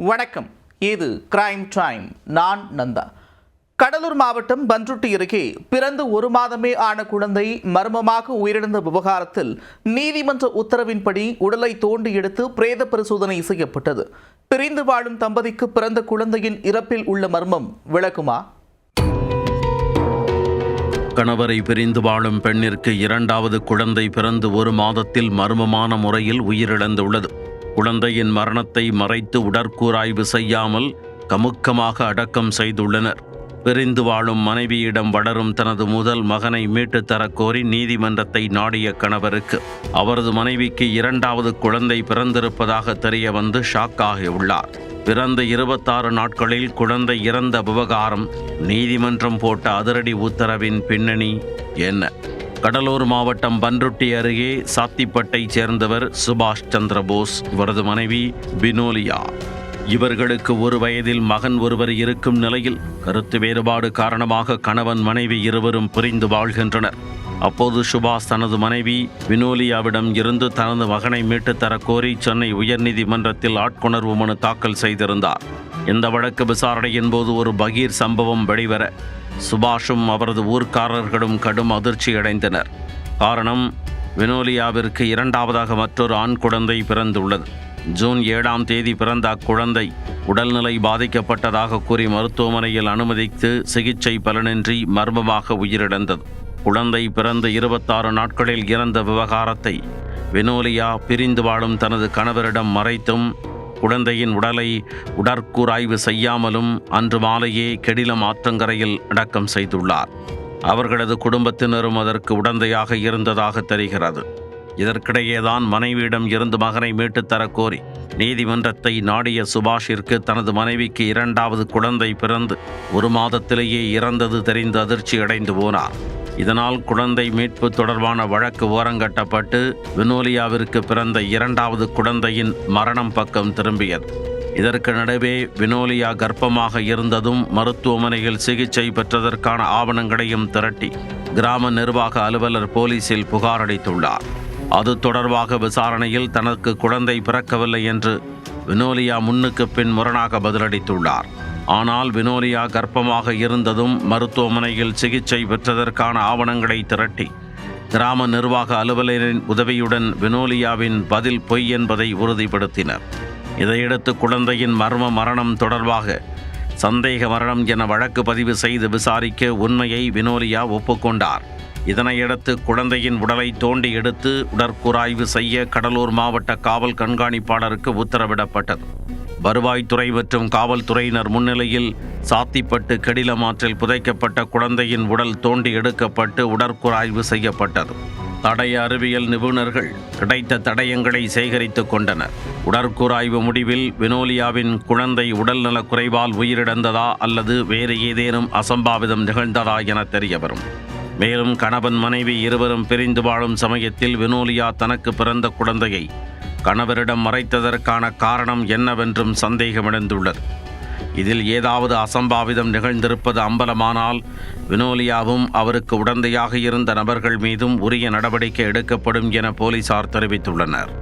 வணக்கம். இது crime time நான் நந்தா. கடலூர் மாவட்டம் பன்ருட்டி அருகே பிறந்து ஒரு மாதமே ஆன குழந்தை மர்மமாக உயிரிழந்த விவகாரத்தில் நீதிமன்ற உத்தரவின்படி உடலை தோண்டி எடுத்து பிரேத பரிசோதனை செய்யப்பட்டது. பிரிந்து வாழும் தம்பதிக்கு பிறந்த குழந்தையின் இறப்பில் உள்ள மர்மம் விளக்குமா? கணவரை பிரிந்து வாழும் பெண்ணிற்கு இரண்டாவது குழந்தை பிறந்து ஒரு மாதத்தில் மர்மமான முறையில் உயிரிழந்துள்ளது. குழந்தையின் மரணத்தை மறைத்து உடற்கூராய்வு செய்யாமல் கமுக்கமாக அடக்கம் செய்துள்ளனர். பிரிந்து வாழும் மனைவியிடம் வளரும் தனது முதல் மகனை மீட்டுத் தரக்கோரி நீதிமன்றத்தை நாடிய கணவருக்கு அவரது மனைவிக்கு இரண்டாவது குழந்தை பிறந்திருப்பதாக தெரிய வந்து ஷாக்காகியுள்ளார். பிறந்த இருபத்தாறு நாட்களில் குழந்தை இறந்த விவகாரம் நீதிமன்றம் போட்ட அதிரடி உத்தரவின் பின்னணி என்ன? கடலூர் மாவட்டம் பன்ருட்டி அருகே சாத்திப்பட்டை சேர்ந்தவர் சுபாஷ் சந்திர போஸ் இவரது மனைவி பினோலியா இவர்களுக்கு ஒரு வயதில் மகன் ஒருவர் இருக்கும் நிலையில் கருத்து வேறுபாடு காரணமாக கணவன் மனைவி இருவரும் பிரிந்து வாழ்கின்றனர். அப்போது சுபாஷ் தனது மனைவி வினோலியாவிடம் இருந்து தனது மகனை மீட்டுத் தரக் கோரி சென்னை உயர்நீதிமன்றத்தில் ஆட்கொணர்வு மனு தாக்கல் செய்திருந்தார். இந்த வழக்கு விசாரணையின் போது ஒரு பகீர் சம்பவம் வெளிவர சுபாஷும் அவரது ஊர்க்காரர்களும் கடும் அதிர்ச்சியடைந்தனர். காரணம் வினோலியாவிற்கு இரண்டாவதாக மற்றொரு ஆண் குழந்தை பிறந்துள்ளது. ஜூன் ஏழாம் தேதி பிறந்த அக்குழந்தை உடல்நிலை பாதிக்கப்பட்டதாக கூறி மருத்துவமனையில் அனுமதித்து சிகிச்சை பலனின்றி மர்மமாக உயிரிழந்தது. குழந்தை பிறந்த இருபத்தாறு நாட்களில் இறந்த விவகாரத்தை வினோலியா பிரிந்து வாழும் தனது கணவரிடம் மறைத்தும் குழந்தையின் உடலை உடற்கூராய்வு செய்யாமலும் அன்று மாலையே கெடிலம் ஆற்றங்கரையில் அடக்கம் செய்துள்ளார். அவர்களது குடும்பத்தினரும் அதற்கு உடந்தையாக இருந்ததாக தெரிகிறது. இதற்கிடையேதான் மனைவியிடம் இருந்து மகனை மீட்டுத் தரக்கோரி நீதிமன்றத்தை நாடிய சுபாஷிற்கு தனது மனைவிக்கு இரண்டாவது குழந்தை பிறந்து ஒரு மாதத்திலேயே இறந்தது தெரிந்து அதிர்ச்சி அடைந்து போனார். இதனால் குழந்தை மீட்பு தொடர்பான வழக்கு ஓரங்கட்டப்பட்டு வினோலியாவிற்கு பிறந்த இரண்டாவது குழந்தையின் மரணம் பக்கம் திரும்பியது. இதற்கு நடுவே வினோலியா கர்ப்பமாக இருந்ததும் மருத்துவமனையில் சிகிச்சை பெற்றதற்கான ஆவணங்களையும் திரட்டி கிராம நிர்வாக அலுவலர் போலீசில் புகாரளித்துள்ளார் அது தொடர்பாக விசாரணையில் தனக்கு குழந்தை பிறக்கவில்லை என்று வினோலியா முன்னுக்கு பின் முரணாக பதிலளித்துள்ளார். ஆனால் வினோலியா கர்ப்பமாக இருந்ததும் மருத்துவமனையில் சிகிச்சை பெற்றதற்கான ஆவணங்களை திரட்டி கிராம நிர்வாக அலுவலரின் உதவியுடன் வினோலியாவின் பதில் பொய் என்பதை உறுதிப்படுத்தினர். இதையடுத்து குழந்தையின் மர்ம மரணம் தொடர்பாக சந்தேக மரணம் என வழக்கு பதிவு செய்து விசாரிக்க உண்மையை வினோலியா ஒப்புக்கொண்டார். இதனையடுத்து குழந்தையின் உடலை தோண்டி எடுத்து உடற்கூராய்வு செய்ய கடலூர் மாவட்ட காவல் கண்காணிப்பாளருக்கு உத்தரவிடப்பட்டது. வருவாய்த்துறை மற்றும் காவல்துறையினர் முன்னிலையில் சாத்திப்பட்டு கெடிலம் ஆற்றில் புதைக்கப்பட்ட குழந்தையின் உடல் தோண்டி எடுக்கப்பட்டு உடற்கூராய்வு செய்யப்பட்டது. தடய அறிவியல் நிபுணர்கள் கிடைத்த தடயங்களை சேகரித்துக் கொண்டனர். உடற்கூராய்வு முடிவில் வினோலியாவின் குழந்தை உடல்நலக் குறைவால் உயிரிழந்ததா அல்லது வேறு ஏதேனும் அசம்பாவிதம் நிகழ்ந்ததா என தெரியவரும். மேலும் கணவன் மனைவி இருவரும் பிரிந்து வாழும் சமயத்தில் வினோலியா தனக்கு பிறந்த குழந்தையை கணவரிடம் மறைத்ததற்கான காரணம் என்னவென்றும் சந்தேகமிழந்துள்ளது. இதில் ஏதாவது அசம்பாவிதம் நிகழ்ந்திருப்பது அம்பலமானால் வினோலியாவும் அவருக்கு உடந்தையாக இருந்த நபர்கள் மீதும் உரிய நடவடிக்கை எடுக்கப்படும் என போலீசார் தெரிவித்துள்ளனர்.